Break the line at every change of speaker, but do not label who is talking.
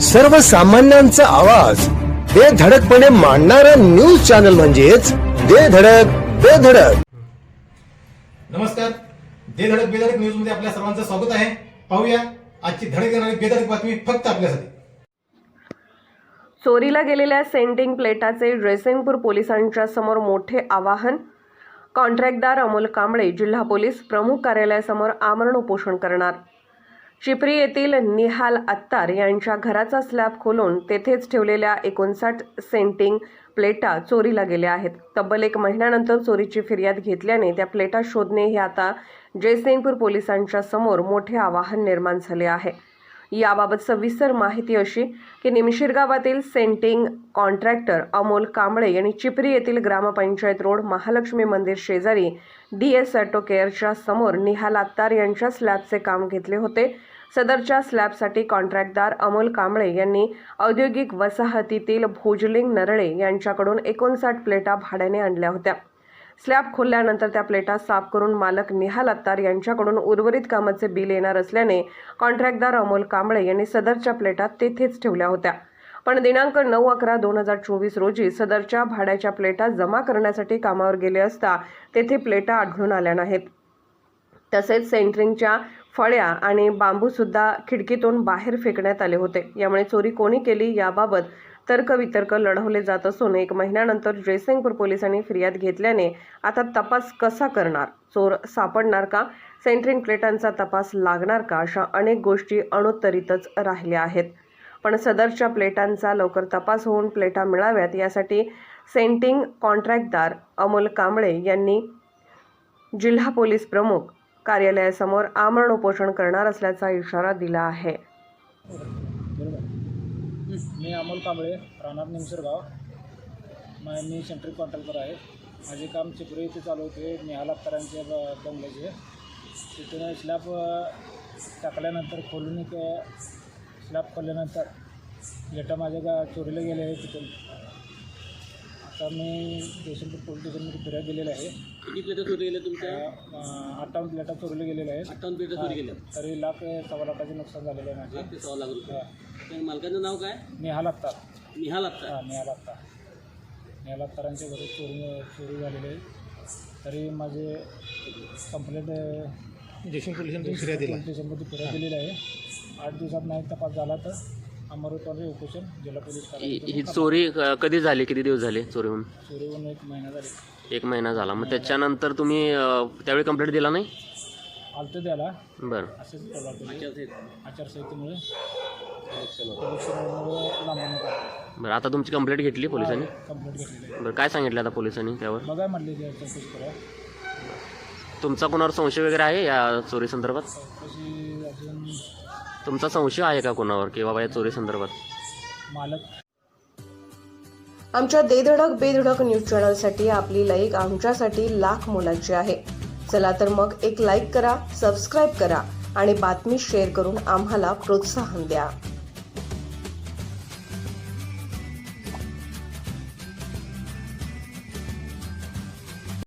सर्वसामान्यांचा आवाज. बेधडकपणे मांडणारा न्यूज चॅनल म्हणजेच बेधडक बेधडक
नमस्कार. दे धडक बेधडक न्यूजमध्ये आपल्या सर्वांचं स्वागत आहे. पाहूया आजची धडक देणारी बेधडक बातमी फक्त आपल्यासाठी.
चोरीला गेलेल्या सेंटिंग प्लेटाचे जयसिंगपूर पोलिसांच्या समोर मोठे आवाहन. कॉन्ट्रॅक्टदार अमोल कांबळे जिल्हा पोलीस प्रमुख कार्यालयासमोर आमरण उपोषण करणार. चिपरी येथील निहाल अत्तार यांच्या घराचा स्लॅब खोलून तेथेच ठेवलेल्या एकोणसाठ सेंटिंग प्लेटा चोरीला गेल्या आहेत. तब्बल एक महिन्यानंतर चोरीची फिर्याद घेतल्याने त्या प्लेटा शोधणे हे आता जयसिंगपूर पोलिसांच्या समोर मोठे आवाहन निर्माण झाले आहे. याबाबत सविस्तर माहिती अशी की निमशीर गावातील सेंटिंग कॉन्ट्रॅक्टर अमोल कांबळे यांनी चिपरी येथील ग्रामपंचायत रोड महालक्ष्मी मंदिर शेजारी डी एस ऑटो केअरच्या समोर निहाल आत्तार यांच्या स्लॅबचे काम घेतले होते. सदरच्या स्लॅबसाठी कॉन्ट्रॅक्टदार अमोल कांबळे यांनी औद्योगिक वसाहतीतील भोजलिंग नरळे यांच्याकडून एकोणसाठ प्लेटा भाड्याने आणल्या होत्या. स्लॅब खोलल्यानंतर त्या प्लेटा साफ करून मालक निहाल अत्तार यांच्याकडून उर्वरित कामाचे बिल येणार असल्याने कॉन्ट्रॅक्टदार अमोल कांबळे यांनी सदरच्या प्लेटा तेथेच ठेवल्या होत्या. पण दिनांक नऊ अकरा दोन हजार चोवीस रोजी सदरच्या भाड्याच्या प्लेटा जमा करण्यासाठी कामावर गेले असता तेथे प्लेटा आढळून आल्या नाहीत. तसेच सेंटरिंगच्या फळ्या आणि बांबूसुद्धा खिडकीतून बाहेर फेकण्यात आले होते. यामुळे चोरी कोणी केली याबाबत तर्कवितर्क लढवले जात असून एक महिन्यानंतर जयसिंगपूर पोलिसांनी फिर्याद घेतल्याने आता तपास कसा करणार? चोर सापडणार का? सेंट्रिंग प्लेटांचा तपास लागणार का? अशा अनेक गोष्टी अनुत्तरितच राहिल्या आहेत. पण सदरच्या प्लेटांचा लवकर तपास होऊन प्लेटा मिळाव्यात यासाठी सेंटिंग कॉन्ट्रॅक्टदार अमोल कांबळे यांनी जिल्हा पोलीस प्रमुख कार्यालयासमोर आमरण उपोषण करणार असल्याचा इशारा दिला आहे.
बरोबर मी अमोल कांबळे राहणार निमसरगाव. मी सेंट्रिक कॉन्ट्रॅक्टर आहे. माझे काम चिपरी इथे चालू होते निहाल अत्तरांचे ब- बंगल्याचे. तिथून स्लॅब टाकल्यानंतर खोलून एक स्लॅब खोलल्यानंतर लेटर माझ्या गा चोरीला गेले आहे तिथून. आता मी देशपूर पोलीस स्टेशनमध्ये फिरायला गेलेलं आहे.
किती प्लेटं चोरी गेल्या तुमच्या?
अठ्ठावन्न प्लेटा चोरीला गेलेल्या आहेत.
अठ्ठावन्न प्लेटं चोरी गेल्या
तरी लाख सव्वा लाखाचे नुकसान झालेलं आहे माझे.
लाख ते सव्वा लाख रुपये. तर मालकाचं नाव काय?
निहाल अत्तार
निहाल आत्ता
हां निहाल अत्तार निहाल अत्तारांच्या घरी चोरी चोरी झालेली आहे तरी माझे कंप्लेंट
जयसिंग पोलिसांनी फिर्याद दिला.
पोलीस स्टेशनमध्ये फिर्याद दिलेली आहे. आठ दिवसात नाही तपास झाला तर अमरवतांचे उपोषण जिल्हा पोलीस
ही
कार्यालयात
ही चोरी कधी झाली? किती दिवस झाले चोरी होऊन?
चोरी होऊन एक महिना झाले.
एक महिना झाला. मग त्याच्यानंतर तुम्ही अ, त्यावेळी कंप्लेंट दिला नाही?
आलतं त्याला.
बरं.
असेच आचारसंहितेमुळे. इलेक्शनमुळे
बरं आता तुमची कंप्लेंट घेतली पोलिसांनी?
कंप्लेंट घेतलेली आहे.
बरं काय सांगितलं आता पोलिसांनी त्यावर?
बघाय म्हणले ते चौकशी करा.
तुमचा कोणावर संशय वगैरे आहे या चोरी संदर्भात?
चौकशी
तुमचा संशय आहे का कोणावर? की बाबा या चोरी संदर्भात?
मालक.
आमच्या देधडक बेधडक न्यूज चॅनलसाठी आपली लाईक आमच्यासाठी लाख मोलाची आहे. चला तर मग एक लाईक करा सबस्क्राईब करा आणि बातमी शेअर करून आम्हाला प्रोत्साहन द्या.